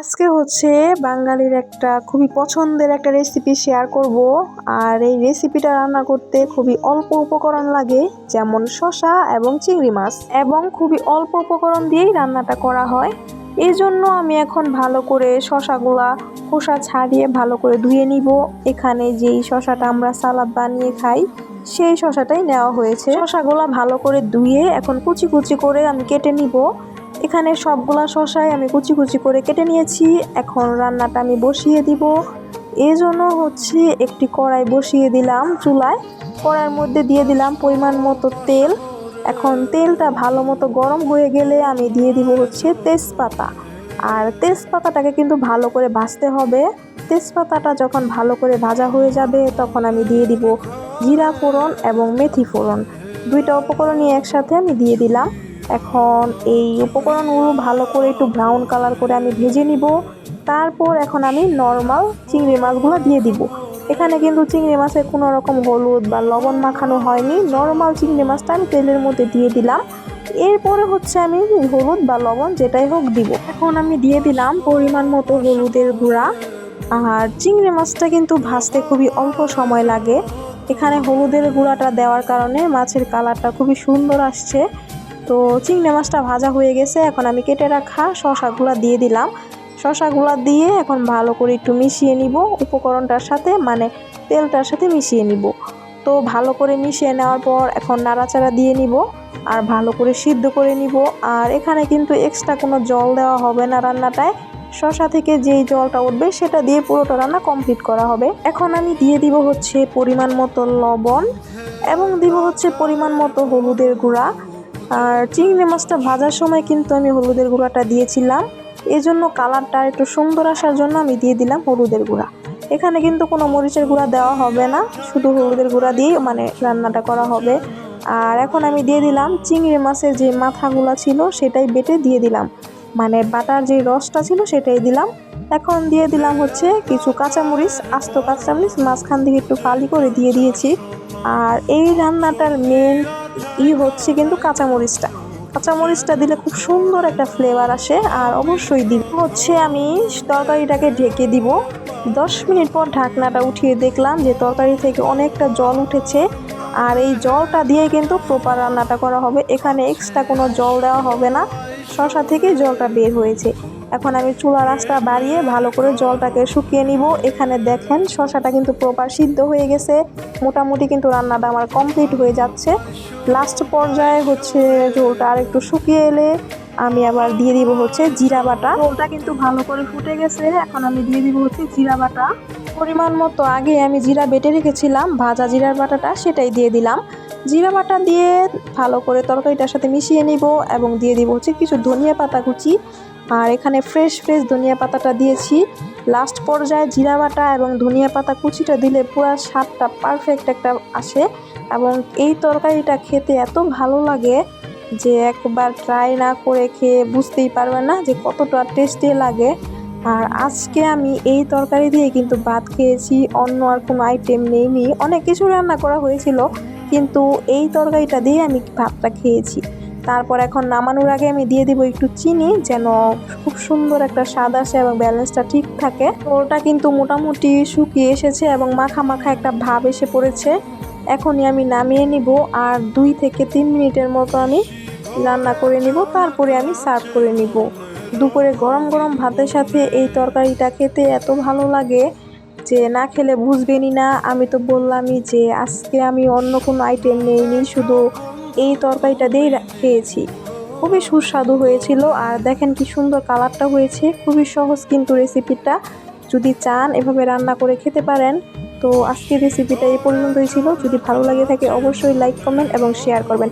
আজকে হচ্ছে বাঙালির একটা খুবই পছন্দের একটা রেসিপি শেয়ার করব। আর এই রেসিপিটা রান্না করতে খুবই অল্প উপকরণ লাগে, যেমন শসা এবং চিংড়ি মাছ, এবং খুবই অল্প উপকরণ দিয়েই রান্নাটা করা হয়। এই জন্য আমি এখন ভালো করে শসাগুলা খোসা ছাড়িয়ে ভালো করে ধুয়ে নিব। এখানে যেই শসাটা আমরা সালাদ বানিয়ে খাই, সেই শশাটাই নেওয়া হয়েছে। শসাগুলা ভালো করে ধুয়ে এখন কুচি কুচি করে আমি কেটে নিব। এখানে সবগুলা শশাই আমি কুচি কুচি করে কেটে নিয়েছি। এখন রান্নাটা আমি বসিয়ে দিব। জন্য হচ্ছে একটি কড়াই বসিয়ে দিলাম চুলায়। কড়াইয়ের মধ্যে দিয়ে দিলাম পরিমাণ মতো তেল। এখন তেলটা ভালো মতো গরম হয়ে গেলে আমি দিয়ে দিব হচ্ছে তেজপাতা। আর তেজপাতাটাকে কিন্তু ভালো করে ভাজতে হবে। তেজপাতাটা যখন ভালো করে ভাজা হয়ে যাবে, তখন আমি দিয়ে দিব জিরা ফোড়ন এবং মেথি ফোড়ন। দুইটা উপকরণই একসাথে আমি দিয়ে দিলাম। এখন এই উপকরণগুলো ভালো করে একটু ব্রাউন কালার করে আমি ভেজে নিব। তারপর এখন আমি নর্মাল চিংড়ি মাছগুলো দিয়ে দিব। এখানে কিন্তু চিংড়ি মাছের কোনো রকম হলুদ বা লবণ মাখানো হয়নি। নর্মাল চিংড়ি মাছটা আমি তেলের মধ্যে দিয়ে দিলাম। এরপরে হচ্ছে আমি হলুদ বা লবণ যেটাই হোক দিব। এখন আমি দিয়ে দিলাম পরিমাণ মতো হলুদের গুঁড়া। আর চিংড়ি মাছটা কিন্তু ভাজতে খুবই অল্প সময় লাগে। এখানে হলুদের গুঁড়াটা দেওয়ার কারণে মাছের কালারটা খুবই সুন্দর আসছে। তো চিংড়ি মাছটা ভাজা হয়ে গেছে, এখন আমি কেটে রাখা শশাগুলো দিয়ে দিলাম। শশাগুলো দিয়ে এখন ভালো করে একটু মিশিয়ে নিব, উপকরণটার সাথে মানে তেলটার সাথে মিশিয়ে নিব। তো ভালো করে মিশিয়ে নেওয়ার পর এখন নাড়াচাড়া দিয়ে নিব, আর ভালো করে সিদ্ধ করে নিব। আর এখানে কিন্তু এক্সট্রা কোনো জল দেওয়া হবে না রান্নাটায়। শশা থেকে যেই জলটা উঠবে, সেটা দিয়ে পুরোটা রান্না কমপ্লিট করা হবে। এখন আমি দিয়ে দিব হচ্ছে পরিমাণ মতো লবণ এবং দিব হচ্ছে পরিমাণ মতো হলুদের গুঁড়া। আর চিংড়ি মাছটা ভাজার সময় কিন্তু আমি হলুদের গুঁড়াটা দিয়েছিলাম। এই জন্য কালারটা একটু সুন্দর আসার জন্য আমি দিয়ে দিলাম হলুদের গুঁড়া। এখানে কিন্তু কোনো মরিচের গুঁড়া দেওয়া হবে না, শুধু হলুদের গুঁড়া দিয়েই মানে রান্নাটা করা হবে। আর এখন আমি দিয়ে দিলাম চিংড়ি মাছের যে মাথাগুলো ছিল সেটাই বেটে দিয়ে দিলাম। মানে বাটার যে রসটা ছিল সেটাই দিলাম। এখন দিয়ে দিলাম হচ্ছে কিছু কাঁচামরিচ, আস্ত কাঁচামরিচ, মাঝখান থেকে একটু ফালি করে দিয়ে দিয়েছি। আর এই রান্নাটার মেন ই হচ্ছে কিন্তু কাঁচামরিচটা। কাঁচামরিচটা দিলে খুব সুন্দর একটা ফ্লেভার আসে আর অবশ্যই দিব হচ্ছে আমি তরকারিটাকে ঢেকে দিব। দশ মিনিট পর ঢাকনাটা উঠিয়ে দেখলাম যে তরকারি থেকে অনেকটা জল উঠেছে আর এই জলটা দিয়ে কিন্তু প্রপার রান্নাটা করা হবে। এখানে এক্সট্রা কোনো জল দেওয়া হবে না। শশা থেকেই জলটা বের হয়েছে। এখন আমি চুলা রাসটা বাড়িয়ে ভালো করে জলটাকে শুকিয়ে নিব। এখানে দেখেন শশাটা কিন্তু প্রপার সিদ্ধ হয়ে গেছে। মোটামুটি কিন্তু রান্নাটা আমার কমপ্লিট হয়ে যাচ্ছে। লাস্ট পর্যায়ে হচ্ছে ঝোলটা আর একটু শুকিয়ে এলে আমি আবার দিয়ে দিব হচ্ছে জিরা বাটা। ঝোলটা কিন্তু ভালো করে ফুটে গেছে। এখন আমি দিয়ে দিব হচ্ছে জিরা বাটা। পরিমাণ মতো আগে আমি জিরা বেটে রেখেছিলাম, ভাজা জিরার বাটাটা সেটাই দিয়ে দিলাম। জিরা বাটা দিয়ে ভালো করে তরকারিটার সাথে মিশিয়ে নিব এবং দিয়ে দিব হচ্ছে কিছু ধনিয়া পাতা কুচি। আর এখানে ফ্রেশ ফ্রেশ ধনিয়া পাতাটা দিয়েছি। লাস্ট পর্যায়ে জিরা বাটা এবং ধনিয়া পাতা কুচিটা দিলে পুরো স্বাদটা পারফেক্ট একটা আসে। এবং এই তরকারিটা খেতে এত ভালো লাগে যে একবার ট্রাই না করে খেয়ে বুঝতেই পারবে না যে কতটা টেস্টি লাগে। আর আজকে আমি এই তরকারি দিয়ে কিন্তু ভাত খেয়েছি, অন্য আর কোনো আইটেম নেইনি। অনেক কিছু রান্না করা হয়েছিল, কিন্তু এই তরকারিটা দিয়ে আমি ভাতটা খেয়েছি। তারপর এখন নামানোর আগে আমি দিয়ে দিব একটু চিনি, যেন খুব সুন্দর একটা স্বাদ আসে এবং ব্যালেন্সটা ঠিক থাকে। ওটা কিন্তু মোটামুটি শুকিয়ে এসেছে এবং মাখা মাখা একটা ভাব এসে পড়েছে। এখনই আমি নামিয়ে নিব আর দুই থেকে তিন মিনিটের মতো আমি রান্না করে নিব, তারপরে আমি সার্ভ করে নিব। দুপুরে গরম গরম ভাতের সাথে এই তরকারিটা খেতে এত ভালো লাগে যে না খেলে বুঝবেনই না। আমি তো বললামই যে আজকে আমি অন্য কোনো আইটেম নেইনি, শুধু এই তরকারিটা দিয়েই খেয়েছি। খুবই সুস্বাদু হয়েছিল আর দেখেন কি সুন্দর কালারটা হয়েছে। খুবই সহজ কিন্তু রেসিপিটা যদি চান এভাবে রান্না করে খেতে পারেন। তো আজকের রেসিপিটা এই পর্যন্তই ছিল। যদি ভালো লাগে থাকে অবশ্যই লাইক কমেন্ট এবং শেয়ার করবেন।